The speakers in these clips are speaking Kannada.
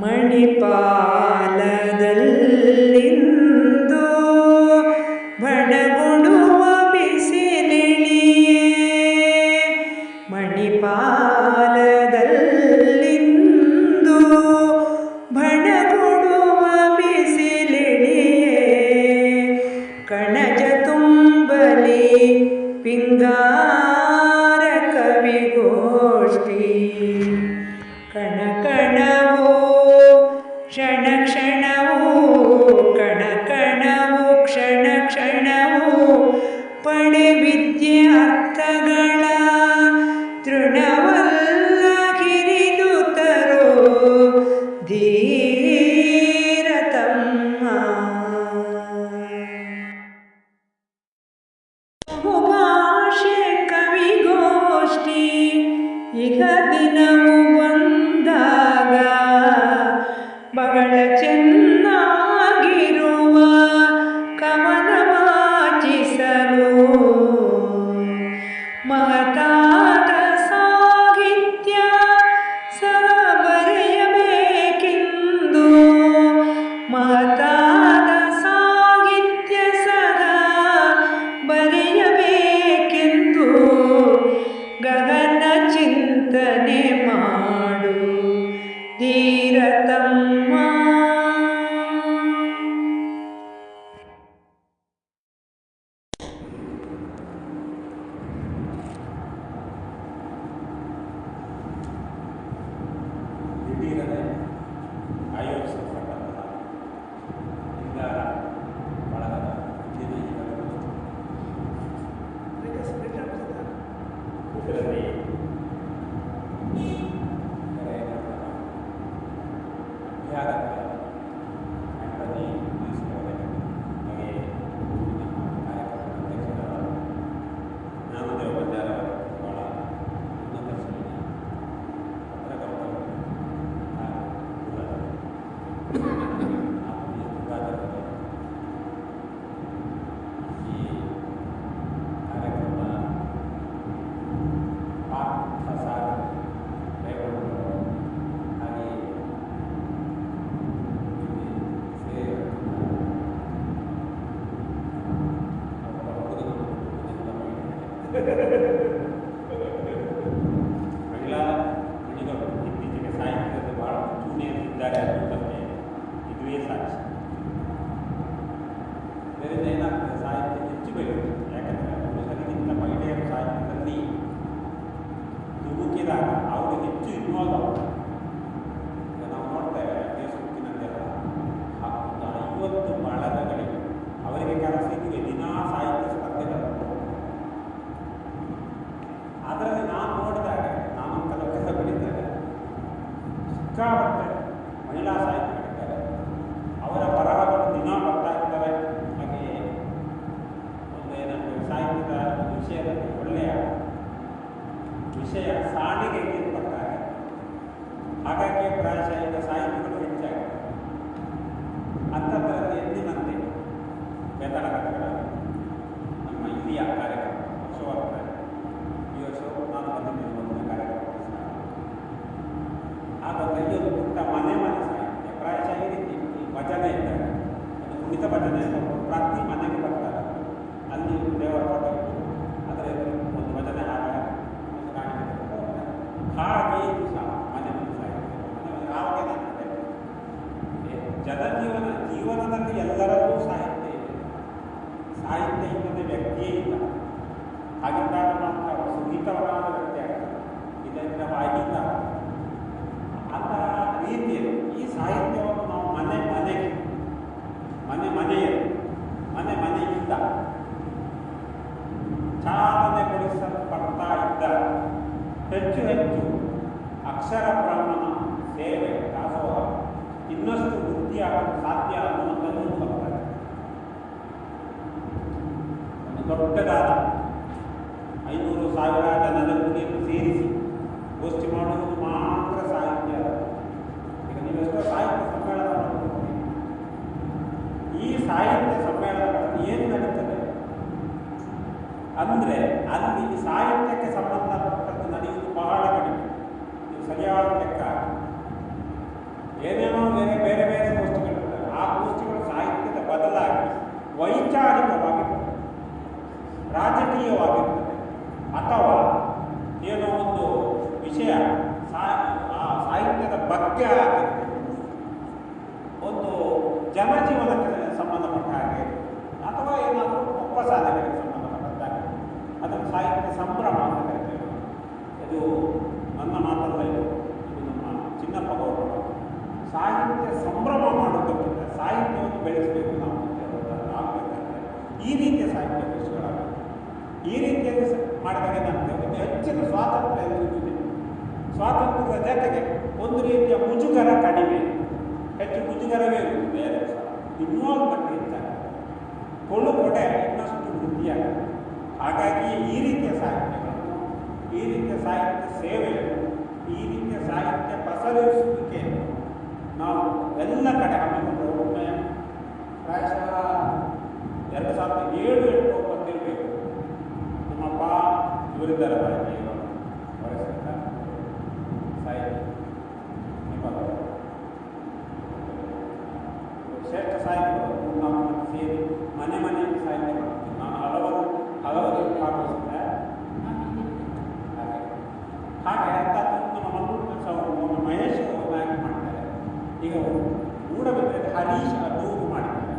मणिपा Share next, share Yeah. ಜನಜೀವನ ಜೀವನದಲ್ಲಿ ಎಲ್ಲರಲ್ಲೂ ಸಾಹಿತ್ಯ ಇದೆ. ಸಾಹಿತ್ಯ ಇಲ್ಲದೆ ವ್ಯಕ್ತಿಯೇ ಇಲ್ಲ. ಹಾಗಿದ್ದಾಗ ಮಾತ್ರ ಸುಗೀತವನಾದ ವ್ಯಕ್ತಿ ಆಗ್ತದೆ ಇದರಿಂದ ಬಾಯಿಯಿಂದ ಅಂತಹ ರೀತಿಯಲ್ಲಿ ಈ ಸಾಹಿತ್ಯವನ್ನು ನಾವು ಮನೆ ಮನೆಗೆ ಮನೆ ಮನೆಯಲ್ಲಿ ಮನೆ, ಮನೆಯಿಂದ ಚಾಲನೆಗೊಳಿಸಲ್ಪಡ್ತಾ ಇದ್ದ ಹೆಚ್ಚು ಹೆಚ್ಚು ಅಕ್ಷರ ಬ್ರಾಹ್ಮಣ ಸೇವೆ, ದಾಸೋಹ ಇನ್ನಷ್ಟು ಆಗಲು ಸಾಧ್ಯ ಅನ್ನುವಂಥದ್ದು ತಪ್ಪಾಗಿದೆ ಒಂದು ದೊಡ್ಡದಾದ ಐನೂರು ಸಾವಿರ ಜನರನ್ನು ಸೇರಿಸಿ. ಗೋಷ್ಠಿ ಮಾಡುವುದು ಮಾತ್ರ ಸಾಹಿತ್ಯ. ಈಗ ನೀವೆಷ್ಟೋ ಸಾಹಿತ್ಯ ಸಮ್ಮೇಳನ ಈ ಸಾಹಿತ್ಯ ಸಮ್ಮೇಳನ ಏನು ನಡೀತದೆ ಅಂದರೆ ಅಲ್ಲಿ ಸಾಹಿತ್ಯಕ್ಕೆ ಸಂಬಂಧಪಟ್ಟದ್ದು ನಡೆಯುವುದು ಬಹಳ ಕಡಿಮೆ. ನೀವು ಸರಿಯಾದ ಲೆಕ್ಕ ಏನೇನೋ ಬೇರೆ ಬೇರೆ ಬೇರೆ ಈ ರೀತಿಯಲ್ಲಿ ಏನಾಗ್ತದೆ ಒಂದು ಹೆಚ್ಚಿನ ಸ್ವಾತಂತ್ರ್ಯ ಇದೆ. ಸ್ವಾತಂತ್ರ್ಯದ ಜೊತೆಗೆ ಒಂದು ರೀತಿಯ ಮುಜುಗರ ಕಡಿಮೆ. ಹೆಚ್ಚು ಮುಜುಗರವೇ ಇರುತ್ತದೆ. ಇನ್ವಾಲ್ವ್ಮೆಂಟ್ ಹೆಚ್ಚಾಗುತ್ತೆ ಕೊಳ್ಳು ಕೊಡೆ ಇನ್ನಷ್ಟು ವೃದ್ಧಿಯಾಗುತ್ತೆ ಹಾಗಾಗಿ ಈ ರೀತಿಯ ಸಾಹಿತ್ಯಗಳನ್ನು, ಈ ರೀತಿಯ ಸಾಹಿತ್ಯ ಸೇವೆಯನ್ನು, ಈ ರೀತಿಯ ಸಾಹಿತ್ಯ ಪಸರಿಸುವಿಕೆಯನ್ನು ನಾವು ಎಲ್ಲ ಕಡೆ ಹಮ್ಮಿಕೊಂಡು ಹರೀಶ್ ಅಡೂರು ಮಾಡಿದ್ದಾರೆ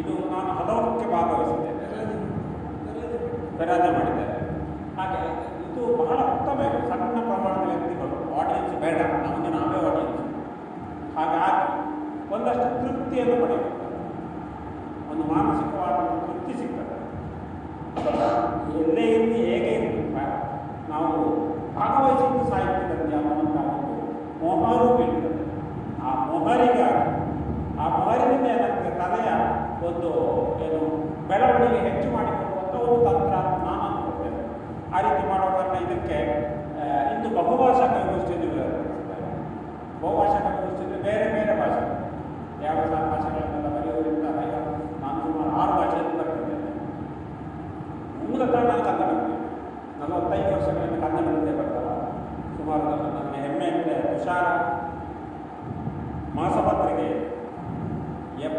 ಇದು ನಾನು ಹಲವಕ್ಕೆ ಭಾಗವಹಿಸಿದ್ದೆ ಬೆರಾಜೆ ಮಾಡಿದ್ದಾರೆ ಹಾಗೆ ಇದು ಬಹಳ ಉತ್ತಮ ಇದು ಸಣ್ಣ ಪ್ರಮಾಣದ ವ್ಯಕ್ತಿಗಳು ಆಡಿಯನ್ಸ್ ಬೇಡ ನಮಗೆ ನಾವೇ ಆಡಿಯನ್ಸ್ ಹಾಗಾಗಿ ಒಂದಷ್ಟು ತೃಪ್ತಿಯನ್ನು ಪಡೆಯಬೇಕು ಒಂದು ಮಾನಸಿಕವಾದ ಒಂದು ತೃಪ್ತಿ ಸಿಗ್ತದೆ ಎಲ್ಲೇ ಇರಲಿ ಹೇಗೆ ಇರಲಿ ಬ- ನಾವು ಭಾಗವಹಿಸಿದ್ದು ಸಾಹಿತ್ಯದಲ್ಲಿ ಅನ್ನುವಂಥ ಒಂದು ಮೊಹರು ಬೀಳ್ತದೆ ಆ ಮೊಹರಿಗಾಗಿ ಆ ಮೊಹರಿನಿಂದ ಏನಾಗ್ತದೆ ಕಲೆಯ ಒಂದು ಏನು ಬೆಳವಣಿಗೆ ಹೆಚ್ಚು ಮಾಡಿಕೊಳ್ಳುವಂಥ ಒಂದು ತಂತ್ರ ಅಂತ ನಾನು ಅಂದ್ಕೊಳ್ತೇನೆ ಆ ರೀತಿ ಮಾಡೋ ಕಾರಣ ಇದಕ್ಕೆ ಇಂದು ಬಹುಭಾಷಾ ಕೈಗೋಷ್ಠಿಯನ್ನು ವಿವರಿಸಿದ್ದಾರೆ ಬಹುಭಾಷಾ ಕೈಗೋಷ್ಠಿಯಲ್ಲಿ ಬೇರೆ ಬೇರೆ ಭಾಷೆ. ಯಾವ ಭಾಷೆಗಳನ್ನೆಲ್ಲ ಬರೆಯುವುದರಿಂದ ಈಗ ನಾನು ಸುಮಾರು ಆರು ಭಾಷೆಯನ್ನು ಬರ್ತಿದ್ದೇನೆ ಮೂಲತಃ ನಾನು ಕನ್ನಡ. ನಲವತ್ತೈದು ವರ್ಷಗಳಿಂದ ಕನ್ನಡದಲ್ಲೇ ಬರ್ತಾರ ಸುಮಾರು ನನ್ನ ಹೆಮ್ಮೆ ಅಂದರೆ ತುಷಾರ ಮಾಸಪತ್ರಿಕೆ ಎಪ್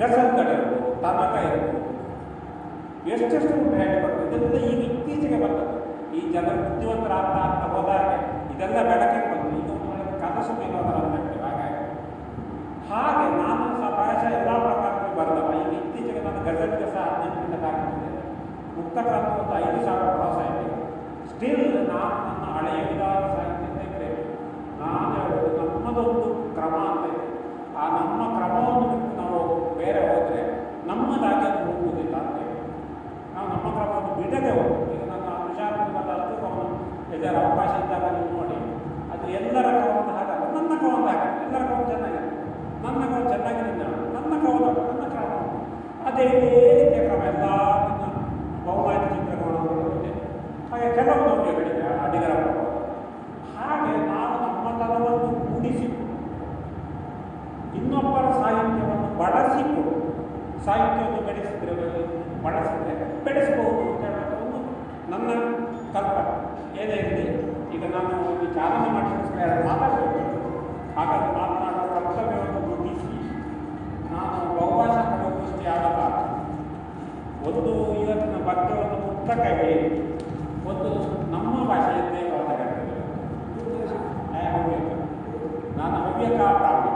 ಗಸಲ್ಗಳಿರ್ಬೋದು ತನಕ ಇರ್ಬೋದು ಎಷ್ಟೆಷ್ಟು ಉಂಟು ಹೇಳಿಕೊಟ್ಟು ಇದೆಲ್ಲ ಈಗ ಇತ್ತೀಚೆಗೆ ಬಂದದ್ದು ಈ ಜನರು ಬುದ್ಧಿವಂತರಾಗ್ತಾ ಆಗ್ತಾ ಹೋದಾಗ ಇದೆಲ್ಲ ಬೆಳಕಿಗೆ ಬಂತು ಇದು ನನಗೆ ಕನಸು ಮೇಲೋದರ ಅಂತ ಹೇಳ್ತೀವಿ ಹಾಗಾಗಿ ಹಾಗೆ ನಾನು ಸಹ ಪ್ರಾಯಶಃ ಎಲ್ಲ ಪ್ರಕಾರದಲ್ಲಿ ಬರೆದವ ಈಗ ಇತ್ತೀಚೆಗೆ ನಾನು ಗಜಲ್ಗೆ ಸಹ ಹದಿನೆಂಟರಿಂದ ಕಾರ್ಯಕ್ರಮಿದ್ದೇನೆ ಮುಕ್ತಕ್ರಾಂತಿ ಒಂದು ಐದು ಸಾವಿರ ಕ್ರಾಸ್ ಆಯಿತು ಸ್ಟಿಲ್ ನಾನು ನನ್ನ ಹಳೆಯ ಇದ್ದಾಗ ನೀವು ನೋಡಿ. ಅದು ಎಲ್ಲರ ಕವನ ಹಾಗಲ್ಲ ನನ್ನ ಕವನ ಹಾಗ ಎಲ್ಲರ ಕವನ ಚೆನ್ನಾಗಿದೆ. ನನ್ನ ಕವನ ಚೆನ್ನಾಗಿದೆ ಅಂತ ಹೇಳೋದು. ನನ್ನ ಕವನ, ನನ್ನ ಕ್ರಮ ಅದೇ ರೀತಿಯ ಕ್ರಮ ಎಲ್ಲ ಬಹುಮಾನ ಚಿತ್ರಗಳನ್ನು ಇದೆ ಹಾಗೆ ಕೆಲವು ನೌಕೆಗಳಿವೆ ಅಡಿಗರ ಹಾಗೆ ನಾವು ನಮ್ಮತನವನ್ನು ಕೂಡಿಸಿಕೊಂಡು, ಇನ್ನೊಬ್ಬರ ಸಾಹಿತ್ಯವನ್ನು ಬಳಸಿಕೊಂಡು ಸಾಹಿತ್ಯವನ್ನು ಬೆಳೆಸಿದ್ರೆ ಬಳಸಿದ್ರೆ ಬೆಳೆಸಬಹುದು ಅಂತ ಹೇಳುವಂಥ ಒಂದು ನನ್ನ ಕಲ್ಪನೆ. ಏನೇ ಇರಲಿ ಈಗ ನಾನು ಒಂದು ಚಾಲನೆ ಮಾಡಿದ್ರೆ ಎರಡು ಮಾತಾಡಬೇಕು ಹಾಗಾಗಿ ಮಾತನಾಡುವ ಕರ್ತವ್ಯವನ್ನು ಗುರುತಿಸಿ, ನಾನು ಬಹುಭಾಷಾ ದೃಷ್ಟಿ ಆಗಬಾರದು ಒಂದು ಇವತ್ತಿನ ಬಗ್ಗೆ ಒಂದು ಪುಸ್ತಕ ಹೇಳಿ ಒಂದು ನಮ್ಮ ಭಾಷೆಯನ್ನೇ ಮಾತನಾಡ್ತೇವೆ ಹವ್ಯಕ ನಾನು ಹವ್ಯಕ ಪ್ರಾಣಿ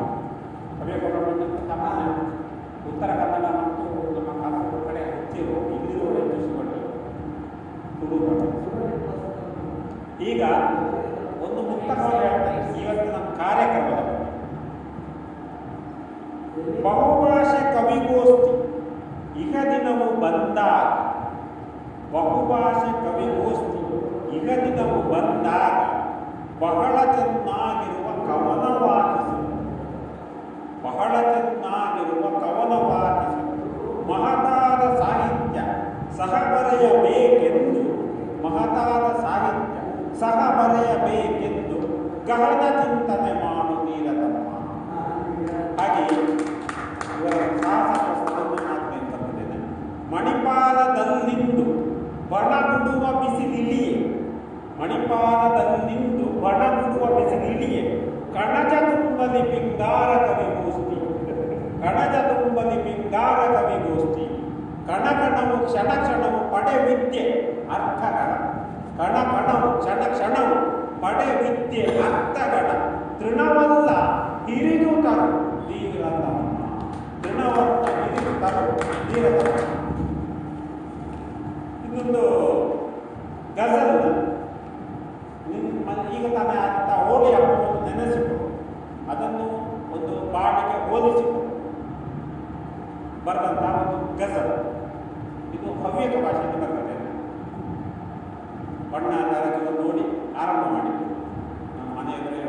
ಹವ್ಯಕ ಪ್ರಾಣಿ ಸಾಮಾನ್ಯ ಉತ್ತರ ಕನ್ನಡ ಮತ್ತು ನಮ್ಮ ಕಾಸರಗೋಡು ಕಡೆ ಹೆಚ್ಚಿರೋ ಇಲ್ಲಿರೋ ಹೆಚ್ಚಿಸಿಕೊಂಡು ಹುಡುಗ ಈಗ ಒಂದು ಹೇಳ್ತೇನೆ ಇವತ್ತು ನಮ್ಮ ಕಾರ್ಯಕ್ರಮ. ಬಹುಭಾಷೆ ಕವಿಗೋಷ್ಠಿ. ಈಗ ದಿನವು ಬಂದಾಗ. ಬಹುಭಾಷೆ ಕವಿಗೋಷ್ಠಿ. ಈಗ ದಿನವು ಬಂದಾಗ ಬಹಳ ಚೆನ್ನಾಗಿರುವ ಕವನವಾಗಿಸು ಬಹಳ ಚೆನ್ನಾಗಿರುವ ಕವನವಾಗಿಸು ಮಹತಾದ ಸಾಹಿತ್ಯ. ಸಹ ಬರೆಯಬೇಕೆಂದು ಮಹತಾದ ಸಾಹಿತ್ಯ ಸಹ ಬರೆಯಬೇಕೆಂದು ಗಹನ ಚಿಂತನೆ ಮಾಡುತ್ತೀರತಮ್ಮ ಹಾಗೆ ಇವರ ಸಾಹಸ ಪ್ರಶ್ನೆಯನ್ನು ನಾನು ತಂದಿದ್ದೇನೆ ಮಣಿಪಾಲದಲ್ಲಿಂದು ಮಣಿಪಾಲದಲ್ಲಿಂದು ಬಣಗುಡುವ ಬಿಸಿಲಿಳಿಯೇ ಕಣಜ ತುಂಬಲಿ ಪಿಂಗಾರ ಕವಿಗೋಷ್ಠಿ ಕಣಜ ತುಂಬಲಿ ಪಿಂಗಾರ ಕವಿಗೋಷ್ಠಿ ಕಣಕಣವು ಕ್ಷಣ ಕ್ಷಣವು ಪಡೆ ವಿದ್ಯೆ ಅರ್ಥಗಳ ಕಣ ಕಣವು ಕ್ಷಣ ಕ್ಷಣವು ಪಡೆ ವಿದ್ಯೆ ಅರ್ಥಗಣ ತೃಣವಲ್ಲ, ಹಿರಿದು ತರು ನೀರಲ್ಲ ತೃಣವಲ್ಲ, ಹಿರಿದು ತರು ನೀರಲ್ಲ ಇನ್ನೊಂದು ಗಜಲ್. ಈಗ ತಾನೇ ಅಂತ ಹೋಳಿ ಅದನ್ನು ಒಂದು ಪಾಠಕ್ಕೆ ಹೋಲಿಸಿಕೊಂಡು ಬರೆದಂತ ಒಂದು ಗಜಲ್. ಇದು ಹವ್ಯಕ ಭಾಷೆಯಲ್ಲಿ ಬರ್ತದೆ ಬಣ್ಣ ದಾರಗಳನ್ನು ನೋಡಿ ಆರಂಭ ಮಾಡಿ. ನಮ್ಮ ಮನೆ ಎದುರೇ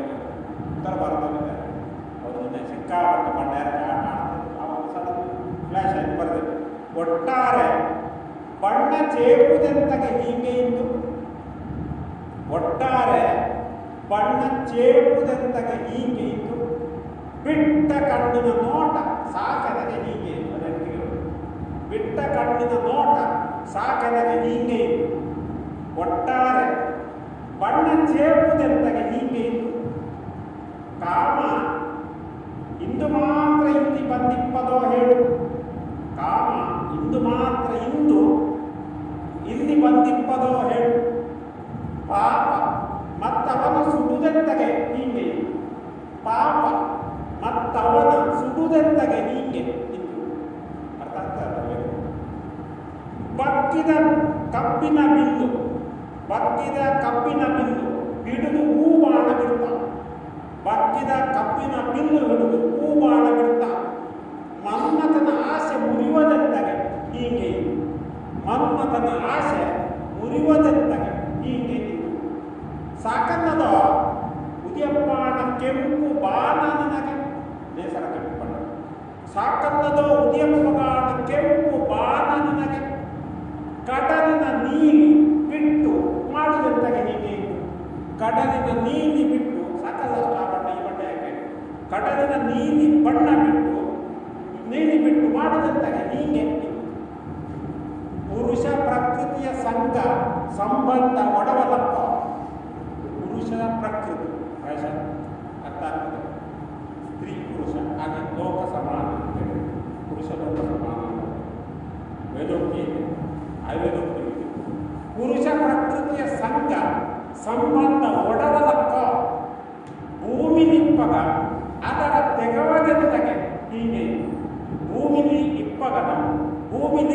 ಉತ್ತರ ಭಾರತದಲ್ಲಿದ್ದಾರೆ ಅವ್ರ ಮೊನ್ನೆ ಸಿಕ್ಕಾಪಟ್ಟೆ ಬಣ್ಣ ಆಟ ಆಡ್ತಾರೆ. ಆವಾಗ ಸಡನ್ ಫ್ಲ್ಯಾಶ್ ಆಗಿ ಬರ್ತದೆ. ಒಟ್ಟಾರೆ ಬಣ್ಣ ಚೇಪುದೆಂತಗೆ ಹೀಗೆ ಇದ್ದು ಒಟ್ಟಾರೆ ಬಣ್ಣ ಚೇಪುದೆಂತಗೆ ಹೀಗೆ ಇದ್ದು ಬಿಟ್ಟ ಕಣ್ಣಿನ ನೋಟ ಸಾಕದಗೆ ಹೀಗೆ ಅದಕ್ಕೆ ಬಿಟ್ಟ ಕಣ್ಣಿನ ನೋಟ ಸಾಕದಗೆ ಹೀಗೆ ಇದ್ದು ಒಟ್ಟಾರೆ ಬಣ್ಣ ಚೇಪುದೆಂತಗೆ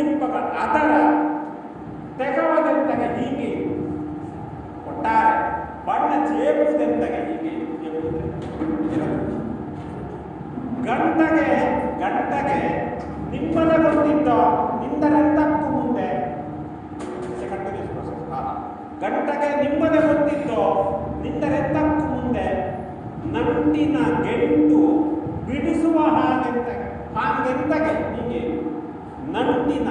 ಭೂಮಿ ಆಧಾರ ತೆಗವದೆಂತಗೆ ಹೀಗೆ? ಒಟ್ಟಾರೆ ಬಣ್ಣ ಚೇಪುದೆಂತಗೆ ಹೀಗೆ ಗಂಟಗೆ ಗಂಟಗೆ ನಿಮ್ಮನೆ ಬಂದಿದ್ದ ನಿಂದರೆಂತಕ್ಕೂ ಮುಂದೆ ಗಂಟಗೆ ನಿಮ್ಮನೆ ಬಂದಿದ್ದೋ ನಿಂದರೆಂತಕ್ಕೂ ಮುಂದೆ ನಂಟಿನ ಗೆಂಟು ಬಿಡಿಸುವ ಹಾಗೆಂತಗೆ ಹಾಗೆಂತಗೆ ಹೀಗೆ. ನಂಟಿನ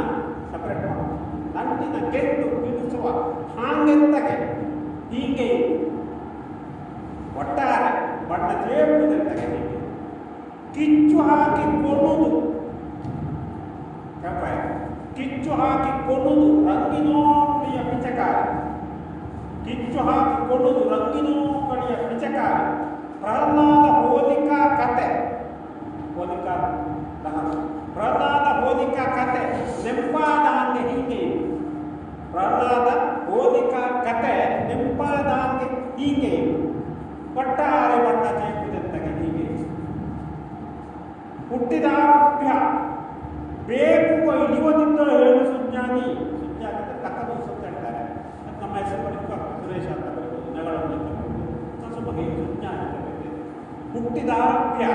ಸಪರೇಟ್ ನಂಟಿನ ಗೆಟ್ಟು ಬಿಡಿಸುವ ಹಾಂಗೆಂತಗೆ ಹೀಗೆ ಒಟ್ಟಾರೆ ಬಣ್ಣ ಚೇಪುದೆಂತಗೆ ಹೀಗೆ. ಕಿಚ್ಚು ಹಾಕಿ ಕೊಡುವುದು. ಕಿಚ್ಚು ಹಾಕಿ ಕೊಡುವುದು ರಂಗಿನೋಕಳಿಯ ಪಿಚಕಾರ. ಕಿಚ್ಚು ಹಾಕಿ ಕೊಡುವುದು ರಂಗಿನೋಕಳಿಯ ಪಿಚಕಾರ. ಪ್ರಹ್ಲಾದ ಹೋಲಿಕಾ ಕತೆ. ಹೋಲಿಕಾ, ಪ್ರಹ್ಲಾದ. ಕತೆ ನೆಂಪಾದಾಂಗೆ ಪ್ರಹ್ಲಾದ ಓದಿಕ ಕತೆ ನೆಂಪಾದಾಂಗೆ ಹೀಗೆ ಒಟ್ಟಾರೆ ಬಣ್ಣ ಜೈಪುದತ್ತಗೆ ಹೀಗೆ ಹುಟ್ಟಿದಾರಭ್ಯ ಬೇಕು ಇಳಿಯುವುದಿಲ್ಲ ಹೇಳು ಸುಜ್ಞಾನಿ ಸುಜ್ಞಾನಿ ಅಂತ ಕಥನು ಸುತ್ತಾಡ್ತಾರೆ ಅದು ನಮ್ಮ ಹೆಸರು ಬರೀತಾರೆ ಸುರೇಶ ಅಂತ ಬರೀಬೋದು ನಗಳನ್ನು ಸ್ವಲ್ಪ ಸುಜ್ಞಾನಿ ಹುಟ್ಟಿದಾರಭ್ಯ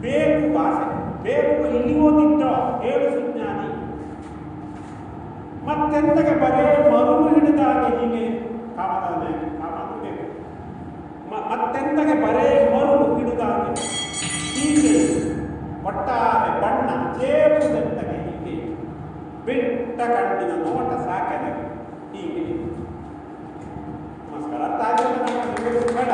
ಬೇಕು ಭಾಷೆ ಬೇಕು ಇಲ್ಲಿ ಓದಿದ್ದ ಹೇಳು ಸುಜ್ಞಾನಿ. ಮತ್ತೆಂತಗೆ ಬರೇ ಮರುವು ಹಿಡಿದಾಗೆ ಹೀಗೆ ಕಾಮದಾನೆ ಕಾಮ ಬೇಕು ಮತ್ತೆಂತಗೆ ಬರೇ ಮರುಳು ಹಿಡಿದಾಗೆ ಹೀಗೆ ಒಟ್ಟಾರೆ ಬಣ್ಣ ಚೇರುವುದೆಂತಗೆ ಹೀಗೆ. ಬಿಟ್ಟ ಕಣ್ಣಿನ ನೋಟ ಸಾಕೆದೆ ಹೀಗೆ. ನಮಸ್ಕಾರ. ನಮಗೆ ಬೇಡ.